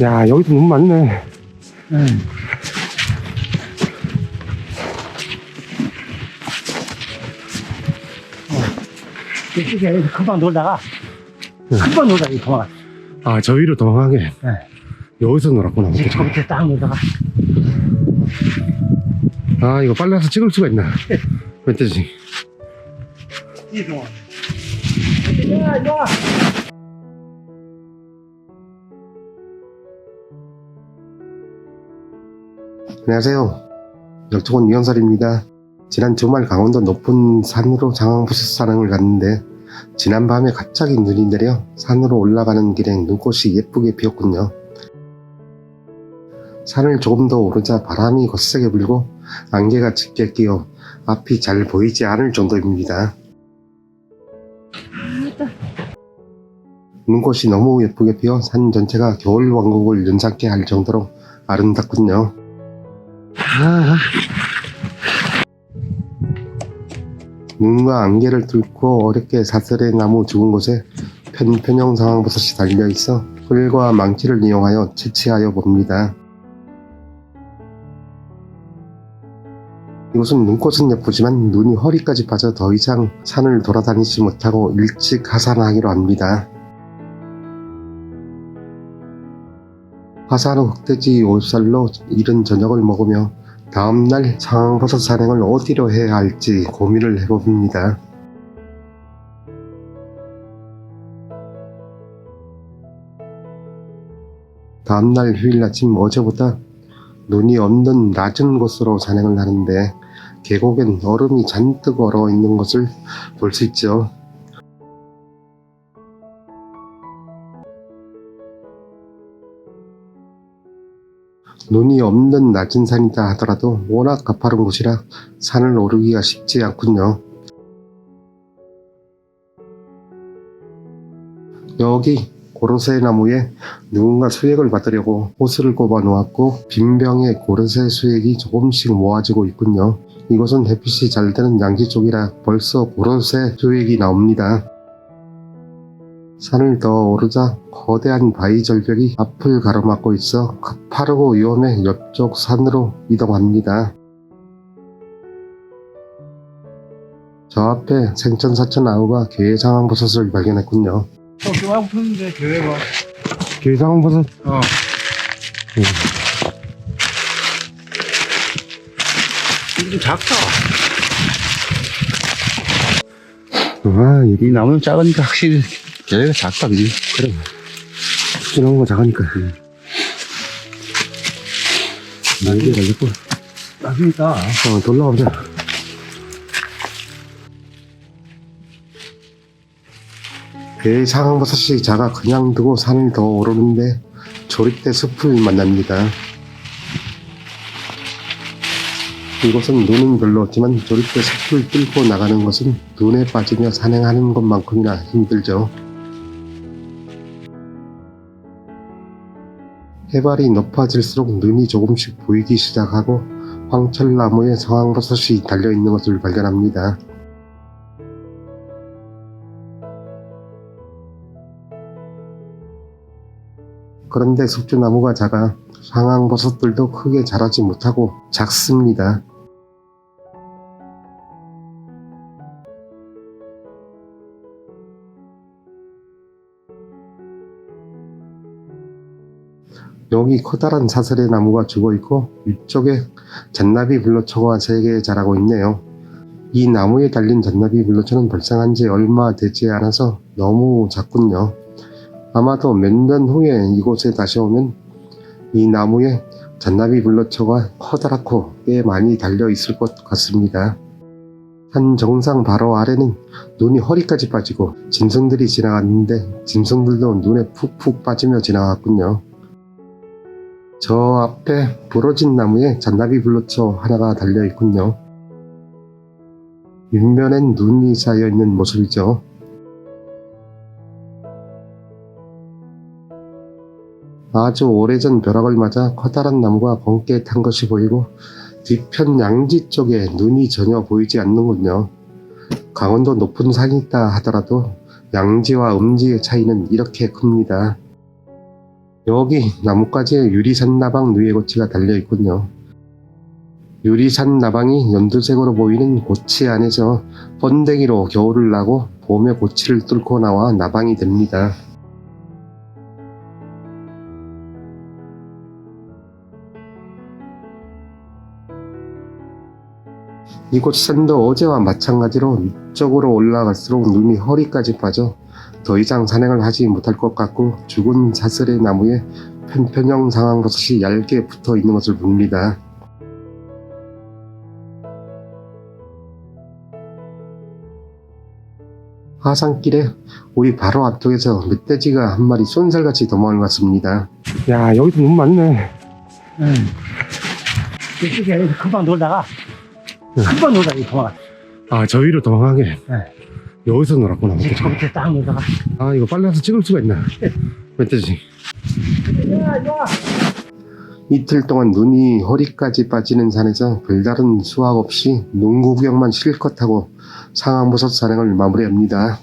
야, 여기도 눈 많네. 응. 어. 이쪽에 금방 놀다가, 금방 놀다가 이 도망갔어. 아, 저 위로 도망가게. 네. 여기서 놀았구나. 이제 저 밑에 딱 놀다가, 아, 이거 빨리 와서 찍을 수가 있나. 멧돼지. 이 동안. 야, 와. 안녕하세요. 역초원 이현설입니다. 지난 주말 강원도 높은 산으로 장황버섯 산행을 갔는데 지난 밤에 갑자기 눈이 내려 산으로 올라가는 길에 눈꽃이 예쁘게 피었군요. 산을 조금 더 오르자 바람이 거세게 불고 안개가 짙게 끼어 앞이 잘 보이지 않을 정도입니다. 눈꽃이 너무 예쁘게 피어 산 전체가 겨울 왕국을 연상케 할 정도로 아름답군요. 아. 눈과 안개를 뚫고 어렵게 사슬의 나무 죽은 곳에 편 편형 상황버섯이 달려있어 흙과 망치를 이용하여 채취하여 봅니다. 이곳은 눈꽃은 예쁘지만 눈이 허리까지 빠져 더 이상 산을 돌아다니지 못하고 일찍 하산하기로 합니다. 화산 후 흑돼지 올살로 이른 저녁을 먹으며 다음날 상황버섯 산행을 어디로 해야 할지 고민을 해봅니다. 다음날 휴일 아침 어제보다 눈이 없는 낮은 곳으로 산행을 하는데 계곡엔 얼음이 잔뜩 얼어 있는 것을 볼 수 있죠. 눈이 없는 낮은 산이다 하더라도 워낙 가파른 곳이라 산을 오르기가 쉽지 않군요. 여기 고로쇠 나무에 누군가 수액을 받으려고 호스를 꼽아 놓았고 빈 병에 고로쇠 수액이 조금씩 모아지고 있군요. 이곳은 햇빛이 잘 드는 양지 쪽이라 벌써 고로쇠 수액이 나옵니다. 산을 더 오르자 거대한 바위 절벽이 앞을 가로막고 있어 가파르고 위험해 옆쪽 산으로 이동합니다. 저 앞에 생천사천 아우가 괴상황버섯을 발견했군요. 어, 그만 푸는데, 교회가. 괴상황버섯 어. 이거 좀 작다. 아 이게 이 나무는 작으니까 확실히 교회가 작다, 그지? 그래 푸짐한 거 작으니까 날개 걸렸고 작으니까. 어 돌아가 보자 괴상황버섯이 작아 그냥 두고 산을 더 오르는데 조립대 숲을 만납니다. 이곳은 눈은 별로 없지만 조립대 숲을 뚫고 나가는 것은 눈에 빠지며 산행하는 것만큼이나 힘들죠. 해발이 높아질수록 눈이 조금씩 보이기 시작하고 황철나무에 상황버섯이 달려있는 것을 발견합니다. 그런데 숙주나무가 작아 상황버섯들도 크게 자라지 못하고 작습니다. 여기 커다란 사슬의 나무가 죽어 있고 위쪽에 잔나비 블러초가 3개 자라고 있네요. 이 나무에 달린 잔나비 블러초는 발생한 지 얼마 되지 않아서 너무 작군요. 아마도 몇 년 후에 이곳에 다시 오면 이 나무에 잔나비 블러초가 커다랗고 꽤 많이 달려 있을 것 같습니다. 산 정상 바로 아래는 눈이 허리까지 빠지고 짐승들이 지나갔는데 짐승들도 눈에 푹푹 빠지며 지나갔군요. 저 앞에 부러진 나무에 잔나비 블러초 하나가 달려 있군요. 윗면엔 눈이 쌓여 있는 모습이죠. 아주 오래전 벼락을 맞아 커다란 나무가 검게 탄 것이 보이고 뒤편 양지 쪽에 눈이 전혀 보이지 않는군요. 강원도 높은 산이 있다 하더라도 양지와 음지의 차이는 이렇게 큽니다. 여기 나뭇가지에 유리산 나방 누에고치가 달려 있군요. 유리산 나방이 연두색으로 보이는 고치 안에서 번데기로 겨울을 나고 봄에 고치를 뚫고 나와 나방이 됩니다. 이곳 산도 어제와 마찬가지로 위쪽으로 올라갈수록 눈이 허리까지 빠져 더 이상 산행을 하지 못할 것 같고 죽은 사슬의 나무에 편편형 상황버섯이 얇게 붙어 있는 것을 봅니다. 하산길에 우리 바로 앞쪽에서 멧돼지가 한 마리 쏜살같이 도망갔습니다. 야 여기도 너무 많네. 응. 이쪽에 금방 놀다가 금방 놀다가 이렇게 도망갔어. 아 저 위로 도망가게. 네. 여기서 놀았구나. 저 밑에 딱 놀다가 아 이거 빨리 와서 찍을 수가 있나? 야. 이틀 동안 눈이 허리까지 빠지는 산에서 별다른 수확 없이 농구 구경만 실컷 하고 상암버섯 산행을 마무리합니다.